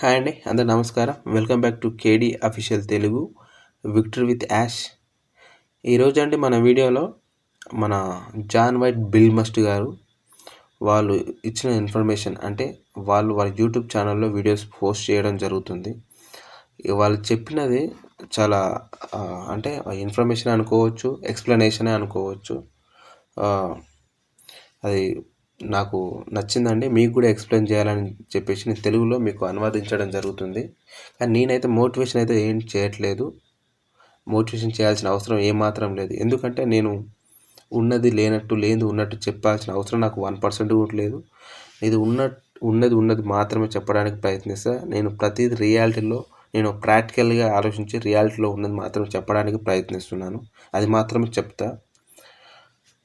Hi అండి అందరు నమస్కారం. Welcome back to KD official Telugu Victor with Yash. ఈరోజు అండి మన వీడియోలో మన జాన్ వైట్ బిల్ మస్ట్ గారు వాళ్ళు ఇచ్చిన ఇన్ఫర్మేషన్ అంటే వాళ్ళు వాళ్ళ యూట్యూబ్ ఛానల్లో వీడియోస్ పోస్ట్ చేయడం జరుగుతుంది. వాళ్ళు చెప్పినది చాలా అంటే ఇన్ఫర్మేషన్ అనుకోవచ్చు ఎక్స్ప్లెనేషనే అనుకోవచ్చు. అది నాకు నచ్చిందండి. మీకు కూడా ఎక్స్ప్లెయిన్ చేయాలని చెప్పేసి నేను తెలుగులో మీకు అనువాదించడం జరుగుతుంది. కానీ నేనైతే మోటివేషన్ అయితే ఏం చేయట్లేదు. మోటివేషన్ చేయాల్సిన అవసరం ఏమాత్రం లేదు. ఎందుకంటే నేను ఉన్నది లేనట్టు లేదు ఉన్నట్టు చెప్పాల్సిన అవసరం నాకు వన్ పర్సెంట్ కూడా లేదు. ఇది ఉన్న ఉన్నది ఉన్నది మాత్రమే చెప్పడానికి ప్రయత్నిస్తా. నేను ప్రతిది రియాలిటీలో నేను ప్రాక్టికల్గా ఆలోచించి రియాలిటీలో ఉన్నది మాత్రమే చెప్పడానికి ప్రయత్నిస్తున్నాను. అది మాత్రమే చెప్తా.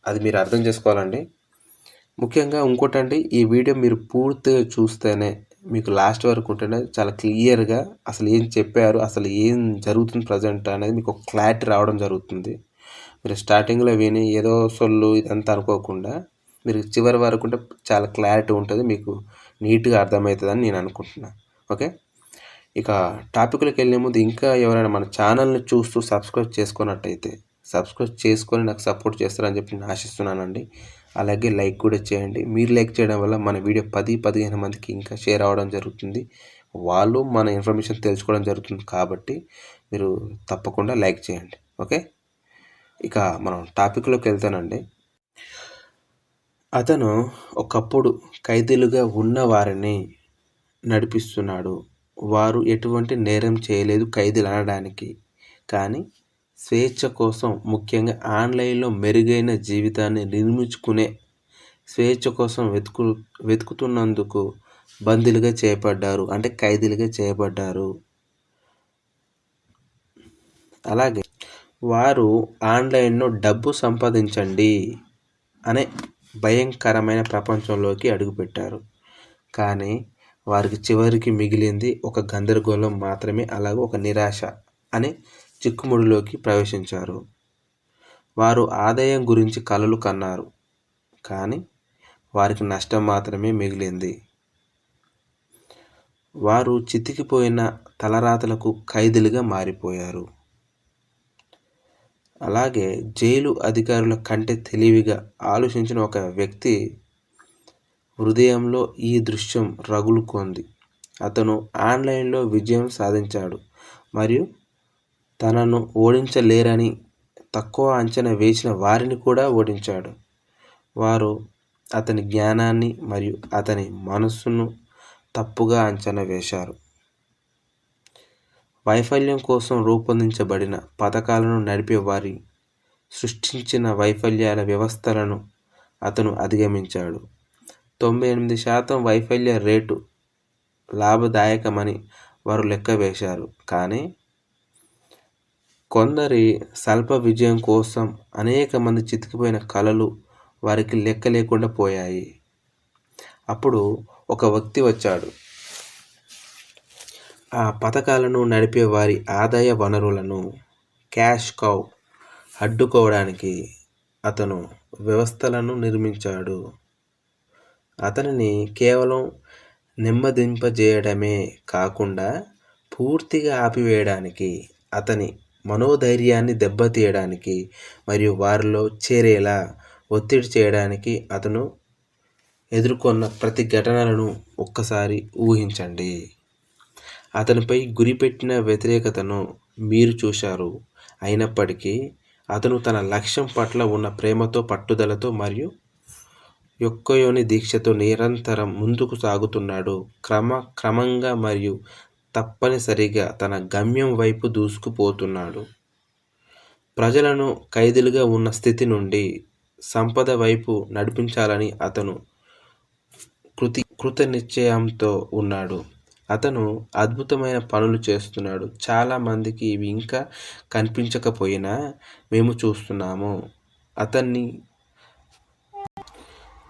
అది మీరు అర్థం చేసుకోవాలండి. ముఖ్యంగా ఇంకోటండి ఈ వీడియో మీరు పూర్తిగా చూస్తేనే మీకు లాస్ట్ వరకు ఉంటేనే చాలా క్లియర్గా అసలు ఏం చెప్పారు అసలు ఏం జరుగుతుంది ప్రజెంట్ అనేది మీకు క్లారిటీ రావడం జరుగుతుంది. మీరు స్టార్టింగ్లో విని ఏదో సొల్లు ఇదంతా అనుకోకుండా మీరు చివరి వరకు ఉంటే చాలా క్లారిటీ ఉంటుంది మీకు నీట్గా అర్థమవుతుందని నేను అనుకుంటున్నాను ఓకే? ఇక టాపిక్లోకి వెళ్ళే ముందు ఇంకా ఎవరైనా మన ఛానల్ని చూస్తూ సబ్స్క్రైబ్ చేసుకున్నట్టయితే సబ్స్క్రైబ్ చేసుకొని నాకు సపోర్ట్ చేస్తారని చెప్పి నేను ఆశిస్తున్నానండి. అలాగే లైక్ కూడా చేయండి. మీరు లైక్ చేయడం వల్ల మన వీడియో పది పదిహేను మందికి ఇంకా షేర్ అవ్వడం జరుగుతుంది. వాళ్ళు మన ఇన్ఫర్మేషన్ తెలుసుకోవడం జరుగుతుంది కాబట్టి మీరు తప్పకుండా లైక్ చేయండి. ఓకే? ఇక మనం టాపిక్లోకి వెళ్తానండి. అతను ఒకప్పుడు ఖైదీలుగా ఉన్న వారిని నడిపిస్తున్నాడు. వారు ఎటువంటి నేరం చేయలేదు ఖైదీలు అనడానికి. కానీ స్వేచ్ఛ కోసం ముఖ్యంగా ఆన్లైన్లో మెరుగైన జీవితాన్ని నిర్మించుకునే స్వేచ్ఛ కోసం వెతుకు వెతుకుతున్నందుకు బందీలుగా చేపడ్డారు అంటే ఖైదీలుగా చేయబడ్డారు. అలాగే వారు ఆన్లైన్లో డబ్బు సంపాదించండి అనే భయంకరమైన ప్రపంచంలోకి అడుగుపెట్టారు. కానీ వారికి చివరికి మిగిలింది ఒక గందరగోళం మాత్రమే అలాగే ఒక నిరాశ అని చిక్కుముడిలోకి ప్రవేశించారు. వారు ఆదాయం గురించి కలలు కన్నారు. కానీ వారికి నష్టం మాత్రమే మిగిలింది. వారు చితికిపోయిన తలరాతలకు ఖైదీలుగా మారిపోయారు. అలాగే జైలు అధికారుల కంటే తెలివిగా ఆలోచించిన ఒక వ్యక్తి హృదయంలో ఈ దృశ్యం రగులుకొంది. అతను ఆన్లైన్లో విజయం సాధించాడు. మరియు తనను ఓడించలేరని తక్కువ అంచనా వేసిన వారిని కూడా ఓడించాడు. వారు అతని జ్ఞానాన్ని మరియు అతని మనస్సును తప్పుగా అంచనా వేశారు. వైఫల్యం కోసం రూపొందించబడిన పథకాలను నడిపే వారి సృష్టించిన వైఫల్యాల వ్యవస్థలను అతను అధిగమించాడు. తొంభై ఎనిమిది శాతం వైఫల్య రేటు లాభదాయకమని వారు లెక్క వేశారు. కానీ కొందరి స్వల్ప విజయం కోసం అనేక మంది చితికిపోయిన కళలు వారికి లెక్క లేకుండా పోయాయి. అప్పుడు ఒక వ్యక్తి వచ్చాడు. ఆ పథకాలను నడిపే వారి ఆదాయ వనరులను క్యాష్ కౌ అడ్డుకోవడానికి అతను వ్యవస్థలను నిర్మించాడు. అతనిని కేవలం నెమ్మదింపజేయడమే కాకుండా పూర్తిగా ఆపివేయడానికి అతని మనోధైర్యాన్ని దెబ్బతీయడానికి మరియు వారిలో చేరేలా ఒత్తిడి చేయడానికి అతను ఎదుర్కొన్న ప్రతి ఘటనలను ఒక్కసారి ఊహించండి. అతనిపై గురిపెట్టిన వ్యతిరేకతను మీరు చూశారు. అయినప్పటికీ అతను తన లక్ష్యం పట్ల ఉన్న ప్రేమతో పట్టుదలతో మరియు యొక్కయోని దీక్షతో నిరంతరం ముందుకు సాగుతున్నాడు. క్రమ క్రమంగా మరియు తప్పనిసరిగా తన గమ్యం వైపు దూసుకుపోతున్నాడు. ప్రజలను ఖైదీలుగా ఉన్న స్థితి నుండి సంపద వైపు నడిపించాలని అతను కృతి కృత నిశ్చయంతో ఉన్నాడు. అతను అద్భుతమైన పనులు చేస్తున్నాడు. చాలామందికి ఇవి ఇంకా కనిపించకపోయినా మేము చూస్తున్నాము. అతన్ని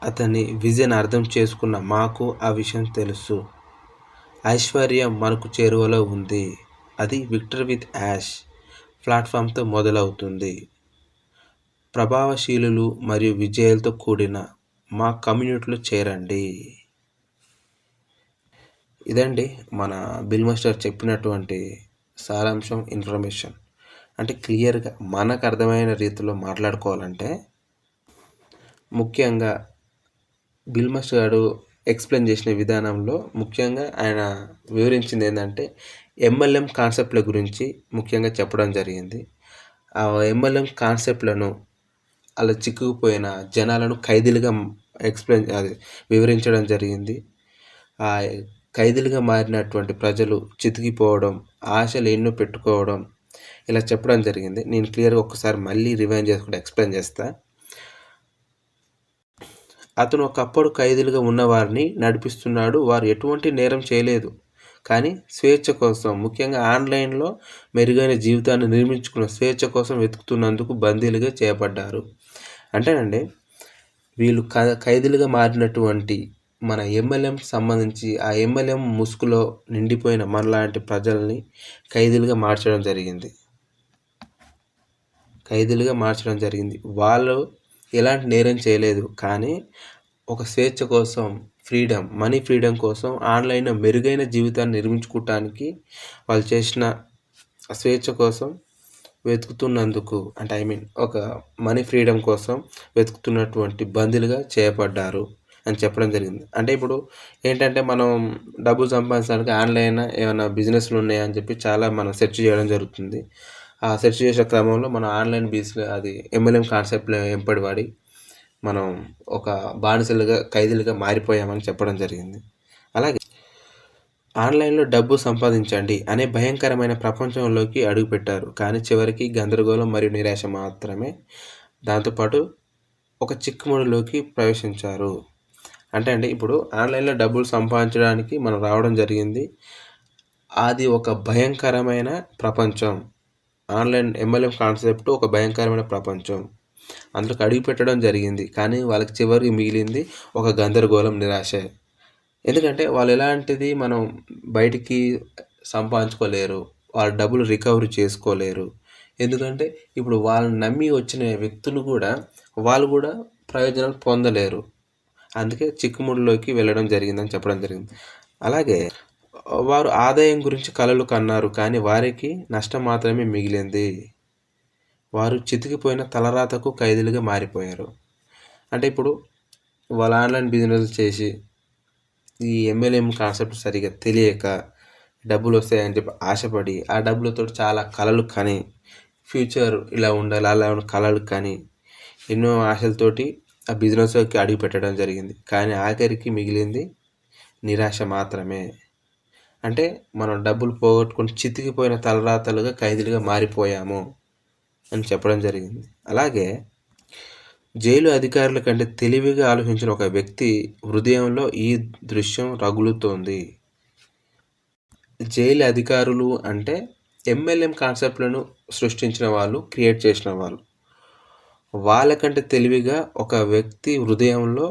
అతని విజన్ అర్థం చేసుకున్న మాకు ఆ విషయం తెలుసు. ఐశ్వర్యం మనకు చేరువలో ఉంది. అది విక్టర్ విత్ యాష్ ప్లాట్ఫామ్తో మొదలవుతుంది. ప్రభావశీలులు మరియు విజయాలతో కూడిన మా కమ్యూనిటీలో చేరండి. ఇదండి మన బిల్ మాస్టర్ చెప్పినటువంటి సారాంశం ఇన్ఫర్మేషన్. అంటే క్లియర్గా మనకు అర్థమైన రీతిలో మాట్లాడుకోవాలంటే ముఖ్యంగా బిల్ మాస్టర్ గారు ఎక్స్ప్లెయిన్ చేసిన విధానంలో ముఖ్యంగా ఆయన వివరించింది ఏంటంటే ఎంఎల్ఎం కాన్సెప్ట్ల గురించి ముఖ్యంగా చెప్పడం జరిగింది. ఆ ఎంఎల్ఎం కాన్సెప్ట్లను అలా చిక్కుకుపోయిన జనాలను ఖైదీలుగా ఎక్స్ప్లెయిన్ అది వివరించడం జరిగింది. ఆ ఖైదీలుగా మారినటువంటి ప్రజలు చితికిపోవడం ఆశలు ఎన్నో పెట్టుకోవడం ఇలా చెప్పడం జరిగింది. నేను క్లియర్గా ఒక్కసారి మళ్ళీ రివైండ్ చేసుకుంటే ఎక్స్ప్లెయిన్ చేస్తా. అతను ఒకప్పుడు ఖైదీలుగా ఉన్నవారిని నడిపిస్తున్నాడు. వారు ఎటువంటి నేరం చేయలేదు. కానీ స్వేచ్ఛ కోసం ముఖ్యంగా ఆన్లైన్లో మెరుగైన జీవితాన్ని నిర్మించుకున్న స్వేచ్ఛ కోసం వెతుకుతున్నందుకు బందీలుగా చేపడ్డారు అంటేనండి వీళ్ళు ఖైదీలుగా మారినటువంటి మన ఎమ్మెల్యేం సంబంధించి ఆ ఎమ్మెల్యేం ముసుగులో నిండిపోయిన మనలాంటి ప్రజల్ని ఖైదీలుగా మార్చడం జరిగింది. ఖైదీలుగా మార్చడం జరిగింది. వాళ్ళు ఎలాంటి నేరం చేయలేదు. కానీ ఒక స్వేచ్ఛ కోసం ఫ్రీడమ్ మనీ ఫ్రీడమ్ కోసం ఆన్లైన్లో మెరుగైన జీవితాన్ని నిర్మించుకోవటానికి వాళ్ళు చేసిన స్వేచ్ఛ కోసం వెతుకుతున్నందుకు అంటే ఐ మీన్ ఒక మనీ ఫ్రీడమ్ కోసం వెతుకుతున్నటువంటి బందీలుగా చేయబడ్డారు అని చెప్పడం జరిగింది. అంటే ఇప్పుడు ఏంటంటే మనం డబ్బు సంపాదించడానికి ఆన్లైన్ ఏమైనా బిజినెస్లు ఉన్నాయని చెప్పి చాలా మనం సెర్చ్ చేయడం జరుగుతుంది. సెర్చ్ చేసే క్రమంలో మనం ఆన్లైన్ బీచ్లో అది ఎంఎల్ఎం కాన్సెప్ట్లో ఎంపడి వాడి మనం ఒక బానిసలుగా ఖైదీలుగా మారిపోయామని చెప్పడం జరిగింది. అలాగే ఆన్లైన్లో డబ్బు సంపాదించండి అనే భయంకరమైన ప్రపంచంలోకి అడుగుపెట్టారు. కానీ చివరికి గందరగోళం మరియు నిరాశ మాత్రమే దాంతోపాటు ఒక చిక్కుముడిలోకి ప్రవేశించారు. అంటే అండి ఇప్పుడు ఆన్లైన్లో డబ్బులు సంపాదించడానికి మనం రావడం జరిగింది. అది ఒక భయంకరమైన ప్రపంచం. ఆన్లైన్ ఎంఎల్ఎం కాన్సెప్ట్ ఒక భయంకరమైన ప్రపంచం. అందులోకి అడుగు పెట్టడం జరిగింది. కానీ వాళ్ళకి చివరికి మిగిలింది ఒక గందరగోళం నిరాశ. ఎందుకంటే వాళ్ళు ఎలాంటిది మనం బయటికి సంపాదించుకోలేరు. వాళ్ళ డబ్బులు రికవరీ చేసుకోలేరు. ఎందుకంటే ఇప్పుడు వాళ్ళని నమ్మి వచ్చిన వ్యక్తులు కూడా వాళ్ళు కూడా ప్రయోజనాలు పొందలేరు. అందుకే చిక్కుముడిలోకి వెళ్ళడం జరిగిందని చెప్పడం జరిగింది. అలాగే వారు ఆదాయం గురించి కలలు కన్నారు కానీ వారికి నష్టం మాత్రమే మిగిలింది. వారు చితికిపోయిన తలరాతకు ఖైదీలుగా మారిపోయారు. అంటే ఇప్పుడు వాళ్ళ ఆన్లైన్ బిజినెస్ చేసి ఈ ఎంఎల్ఎం కాన్సెప్ట్ సరిగా తెలియక డబ్బులు వస్తాయని చెప్పి ఆశపడి ఆ డబ్బులతో చాలా కళలు కానీ ఫ్యూచర్ ఇలా ఉండాలి అలా కళలు కానీ ఎన్నో ఆశలతోటి ఆ బిజినెస్లోకి అడుగు పెట్టడం జరిగింది. కానీ ఆఖరికి మిగిలింది నిరాశ మాత్రమే. అంటే మనం డబ్బులు పోగొట్టుకుని చితికిపోయిన తలరాతలుగా ఖైదీలుగా మారిపోయాము అని చెప్పడం జరిగింది. అలాగే జైలు అధికారుల కంటే తెలివిగా ఆలోచించిన ఒక వ్యక్తి హృదయంలో ఈ దృశ్యం రగులుతోంది. జైలు అధికారులు అంటే ఎంఎల్ఎం కాన్సెప్ట్లను సృష్టించిన వాళ్ళు క్రియేట్ చేసిన వాళ్ళు. వాళ్ళకంటే తెలివిగా ఒక వ్యక్తి హృదయంలో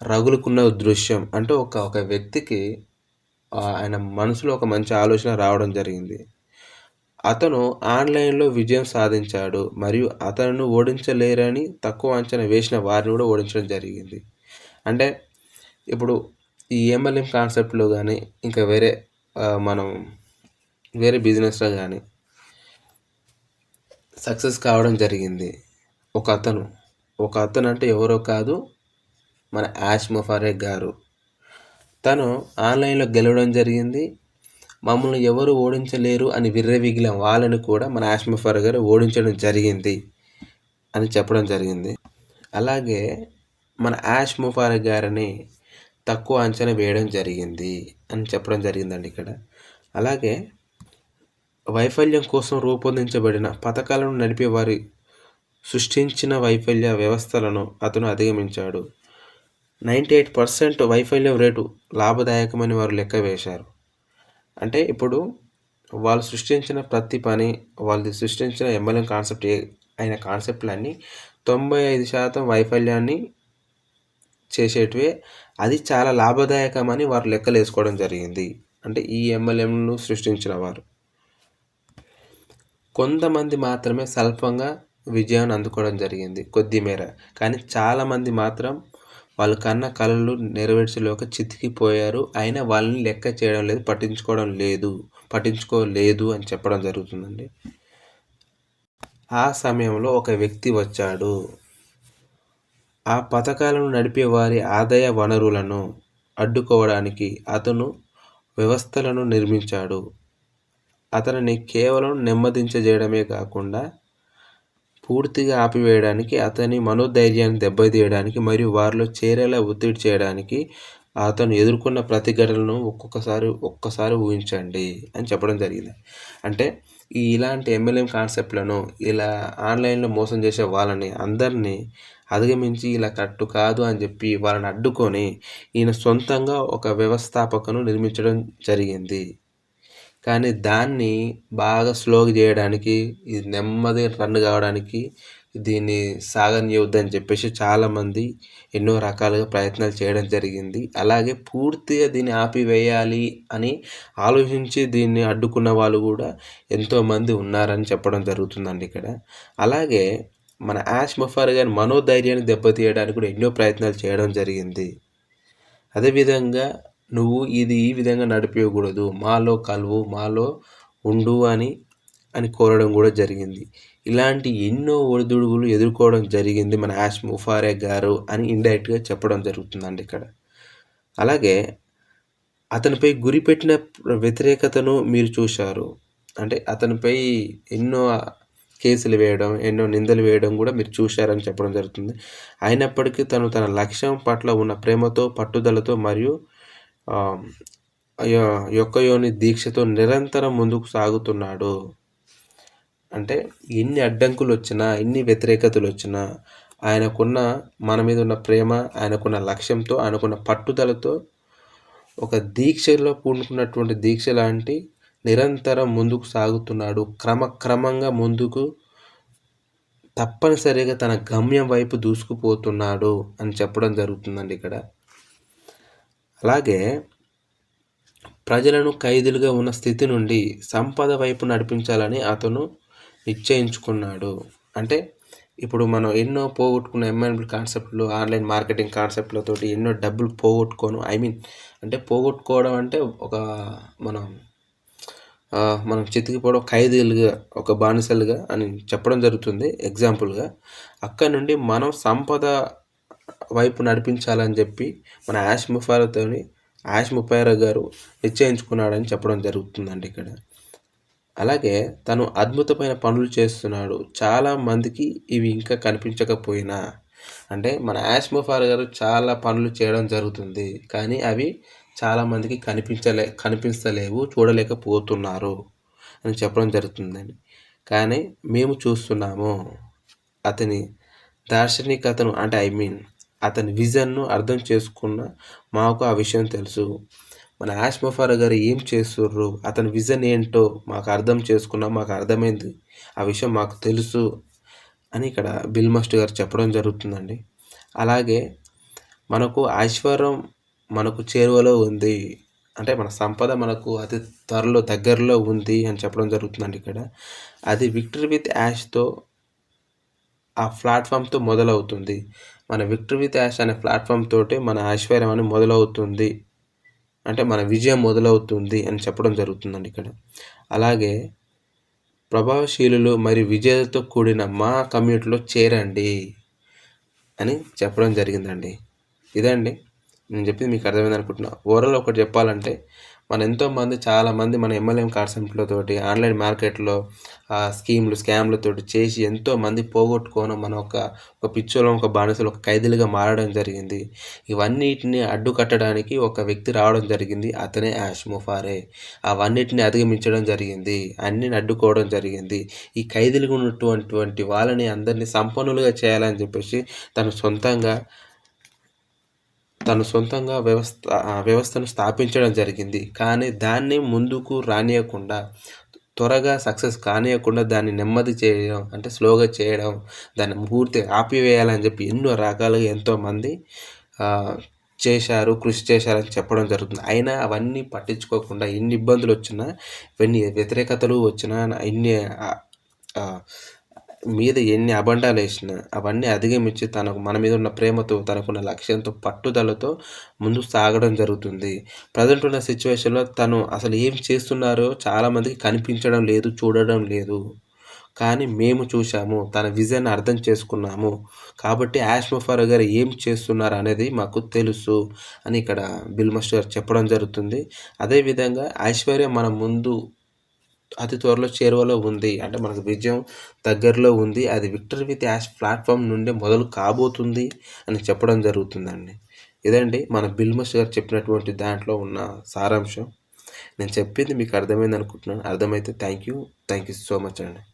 రగులుకున్న దృశ్యం అంటే ఒక ఒక వ్యక్తికి ఆయన మనసులో ఒక మంచి ఆలోచన రావడం జరిగింది. అతను ఆన్లైన్లో విజయం సాధించాడు మరియు అతను ఓడించలేరని తక్కువ అంచనా వేసిన వారిని కూడా ఓడించడం జరిగింది. అంటే ఇప్పుడు ఈ ఎంఎల్ఎం కాన్సెప్ట్లో కానీ ఇంకా వేరే మనం వేరే బిజినెస్లో కానీ సక్సెస్ కావడం జరిగింది. ఒక అతను ఒక అతను అంటే ఎవరో కాదు మన యాష్ మొఫారే గారు. తను ఆన్లైన్లో గెలవడం జరిగింది. మమ్మల్ని ఎవరు ఓడించలేరు అని విర్రవిగిలం వాళ్ళని కూడా మన యాష్ గారు ఓడించడం జరిగింది అని చెప్పడం జరిగింది. అలాగే మన యాష్ ముఫారే గారిని తక్కువ అంచనా వేయడం జరిగింది అని చెప్పడం జరిగిందండి ఇక్కడ. అలాగే వైఫల్యం కోసం రూపొందించబడిన పథకాలను నడిపే వారి సృష్టించిన వైఫల్య వ్యవస్థలను అతను అధిగమించాడు. నైంటీ ఎయిట్ పర్సెంట్ వైఫల్యం రేటు లాభదాయకమని వారు లెక్క వేశారు. అంటే ఇప్పుడు వాళ్ళు సృష్టించిన ప్రతి పని వాళ్ళు సృష్టించిన ఎంఎల్ఎం కాన్సెప్ట్ అయిన కాన్సెప్ట్లన్నీ తొంభై ఐదు శాతం వైఫల్యాన్ని చేసేటివే. అది చాలా లాభదాయకమని వారు లెక్కలు వేసుకోవడం జరిగింది. అంటే ఈ ఎంఎల్ఎంను సృష్టించిన వారు. కొంతమంది మాత్రమే స్వల్పంగా విజయాన్ని అందుకోవడం జరిగింది కొద్ది మేర. కానీ చాలామంది మాత్రం వాళ్ళు కన్న కళలు నెరవేర్చలేక చితికిపోయారు. అయినా వాళ్ళని లెక్క చేయడం లేదు పట్టించుకోవడం లేదు పట్టించుకోలేదు అని చెప్పడం జరుగుతుందండి. ఆ సమయంలో ఒక వ్యక్తి వచ్చాడు. ఆ పథకాలను నడిపే వారి ఆదాయ వనరులను అడ్డుకోవడానికి అతను వ్యవస్థలను నిర్మించాడు. అతనిని కేవలం నెమ్మదించజేయడమే కాకుండా పూర్తిగా ఆపివేయడానికి అతని మనోధైర్యాన్ని దెబ్బతీయడానికి మరియు వారిలో చేరేలా ఒత్తిడి చేయడానికి అతను ఎదుర్కొన్న ప్రతిఘటనను ఒక్కొక్కసారి ఒక్కసారి ఊహించండి అని చెప్పడం జరిగింది. అంటే ఈ ఇలాంటి ఎంఎల్ఎం కాన్సెప్ట్లను ఇలా ఆన్లైన్లో మోసం చేసే వాళ్ళని అందరినీ అధిగమించి ఇలా కట్టు కాదు అని చెప్పి వాళ్ళని అడ్డుకొని ఈయన సొంతంగా ఒక వ్యవస్థాపకను నిర్మించడం జరిగింది. కానీ దాన్ని బాగా స్లోగా చేయడానికి ఇది నెమ్మది రన్ కావడానికి దీన్ని సాగనియొద్దని చెప్పేసి చాలామంది ఎన్నో రకాలుగా ప్రయత్నాలు చేయడం జరిగింది. అలాగే పూర్తిగా దీన్ని ఆపివేయాలి అని ఆలోచించి దీన్ని అడ్డుకున్న వాళ్ళు కూడా ఎంతోమంది ఉన్నారని చెప్పడం జరుగుతుందండి ఇక్కడ. అలాగే మన యాష్ మఫార్ గారి మనోధైర్యాన్ని దెబ్బతీయడానికి కూడా ఎన్నో ప్రయత్నాలు చేయడం జరిగింది. అదేవిధంగా నువ్వు ఇది ఈ విధంగా నడిపించకూడదు మాలో కలువు మాలో ఉండు అని అని కోరడం కూడా జరిగింది. ఇలాంటి ఎన్నో ఒడిదుడుగులు ఎదుర్కోవడం జరిగింది మన యాష్ ముఫారే గారు అని ఇండైరెక్ట్గా చెప్పడం జరుగుతుందండి ఇక్కడ. అలాగే అతనిపై గురిపెట్టిన వ్యతిరేకతను మీరు చూశారు. అంటే అతనిపై ఎన్నో కేసులు వేయడం ఎన్నో నిందలు వేయడం కూడా మీరు చూశారని చెప్పడం జరుగుతుంది. అయినప్పటికీ తను తన లక్ష్యం పట్ల ఉన్న ప్రేమతో పట్టుదలతో మరియు యొక్క యోని దీక్షతో నిరంతరం ముందుకు సాగుతున్నాడు. అంటే ఎన్ని అడ్డంకులు వచ్చినా ఎన్ని వ్యతిరేకతలు వచ్చినా ఆయనకున్న మన మీద ఉన్న ప్రేమ ఆయనకున్న లక్ష్యంతో ఆయనకున్న పట్టుదలతో ఒక దీక్షలో పూనుకున్నటువంటి దీక్ష లాంటి నిరంతరం ముందుకు సాగుతున్నాడు. క్రమక్రమంగా ముందుకు తప్పనిసరిగా తన గమ్యం వైపు దూసుకుపోతున్నాడు అని చెప్పడం జరుగుతుందండి ఇక్కడ. అలాగే ప్రజలను ఖైదీలుగా ఉన్న స్థితి నుండి సంపద వైపు నడిపించాలని అతను నిశ్చయించుకున్నాడు. అంటే ఇప్పుడు మనం ఎన్నో పోగొట్టుకున్న ఎంఎన్బి కాన్సెప్ట్లు ఆన్లైన్ మార్కెటింగ్ కాన్సెప్ట్లతోటి ఎన్నో డబ్బులు పోగొట్టుకోను ఐ మీన్ అంటే పోగొట్టుకోవడం అంటే ఒక మనం మనం చితికిపోవడం ఖైదీలుగా ఒక బానిసలుగా అని చెప్పడం జరుగుతుంది ఎగ్జాంపుల్గా అక్కడ నుండి మనం సంపద వైపు నడిపించాలని చెప్పి మన యాష్ ముఫారతోని యాష్ ముఫారా గారు నిశ్చయించుకున్నాడని చెప్పడం జరుగుతుందండి ఇక్కడ. అలాగే తను అద్భుతమైన పనులు చేస్తున్నాడు. చాలా మందికి ఇవి ఇంకా కనిపించకపోయినా. అంటే మన యాష్ ముఫార్ గారు చాలా పనులు చేయడం జరుగుతుంది. కానీ అవి చాలామందికి కనిపించలే కనిపించలేవు చూడలేకపోతున్నారు అని చెప్పడం జరుగుతుందండి. కానీ మేము చూస్తున్నాము. అతని దార్శనికతను అంటే ఐ మీన్ అతని విజన్ను అర్థం చేసుకున్న మాకు ఆ విషయం తెలుసు. మన యాష్ గారు ఏం చేస్తుర్రు? అతని విజన్ ఏంటో మాకు అర్థం చేసుకున్నా మాకు అర్థమైంది. ఆ విషయం మాకు తెలుసు అని ఇక్కడ బిల్ మాస్టర్ గారు చెప్పడం జరుగుతుందండి. అలాగే మనకు ఐశ్వర్యం మనకు చేరువలో ఉంది. అంటే మన సంపద మనకు అతి త్వరలో దగ్గరలో ఉంది అని చెప్పడం జరుగుతుందండి ఇక్కడ. అది విక్టరీ విత్ యాష్తో ఆ ప్లాట్ఫామ్తో మొదలవుతుంది. మన విక్టరీ విత్ యాష్ అనే ప్లాట్ఫామ్ తోటి మన ఐశ్వర్యం అని మొదలవుతుంది. అంటే మన విజయం మొదలవుతుంది అని చెప్పడం జరుగుతుందండి ఇక్కడ. అలాగే ప్రభావశీలులు మరి విజయతో కూడిన మా కమ్యూనిటీలో చేరండి అని చెప్పడం జరిగిందండి. ఇదండి. నేను చెప్పింది మీకు అర్థమైంది అనుకుంటున్నా. ఓవరాల్ ఒకటి చెప్పాలంటే మన ఎంతోమంది చాలామంది మన ఎంఎల్ఎం కార్డ్స్లతోటి ఆన్లైన్ మార్కెట్లో స్కీమ్లు స్కామ్లతోటి చేసి ఎంతోమంది పోగొట్టుకోవడం మన ఒక ఒక పిచ్చోలో ఒక బానిసలు ఒక ఖైదీలుగా మారడం జరిగింది. ఇవన్నిటిని అడ్డుకట్టడానికి ఒక వ్యక్తి రావడం జరిగింది. అతనే యాష్ ముఫారే. అవన్నిటిని అధిగమించడం జరిగింది. అన్నిని అడ్డుకోవడం జరిగింది. ఈ ఖైదీలుగా ఉన్నటువంటి వాళ్ళని అందరినీ సంపన్నులుగా చేయాలని చెప్పేసి తను సొంతంగా తను సొంతంగా వ్యవస్థ వ్యవస్థను స్థాపించడం జరిగింది. కానీ దాన్ని ముందుకు రానియకుండా త్వరగా సక్సెస్ కానియకుండా దాన్ని నెమ్మది చేయడం అంటే స్లోగా చేయడం దాన్ని పూర్తి ఆపివేయాలని చెప్పి ఎన్నో రకాలుగా ఎంతోమంది చేశారు కృషి చేశారని చెప్పడం జరుగుతుంది. అయినా అవన్నీ పట్టించుకోకుండా ఎన్ని ఇబ్బందులు వచ్చినా ఇవన్నీ వ్యతిరేకతలు వచ్చినా ఎన్ని మీద ఎన్ని అబండాలు వేసినా అవన్నీ అధిగమించి తనకు మన మీద ఉన్న ప్రేమతో తనకున్న లక్ష్యంతో పట్టుదలతో ముందుకు సాగడం జరుగుతుంది. ప్రజెంట్ ఉన్న సిచ్యువేషన్లో తను అసలు ఏం చేస్తున్నారో చాలామందికి కనిపించడం లేదు చూడడం లేదు. కానీ మేము చూసాము తన విజన్ అర్థం చేసుకున్నాము. కాబట్టి యాష్మఫర్ గారు ఏం చేస్తున్నారు అనేది మాకు తెలుసు అని ఇక్కడ బిల్ మాస్టర్ చెప్పడం జరుగుతుంది. అదేవిధంగా ఐశ్వర్య మన ముందు అతి త్వరలో చేరువలో ఉంది. అంటే మనకు విజయం దగ్గరలో ఉంది. అది విక్టర్ విత్ యాష్ ప్లాట్ఫామ్ నుండి మొదలు కాబోతుంది అని చెప్పడం జరుగుతుందండి. ఇదండి మన బిల్మస్ గారు చెప్పినటువంటి దాంట్లో ఉన్న సారాంశం. నేను చెప్పింది మీకు అర్థమైంది అనుకుంటున్నాను. అర్థమైతే thank you. Thank you so much అండి.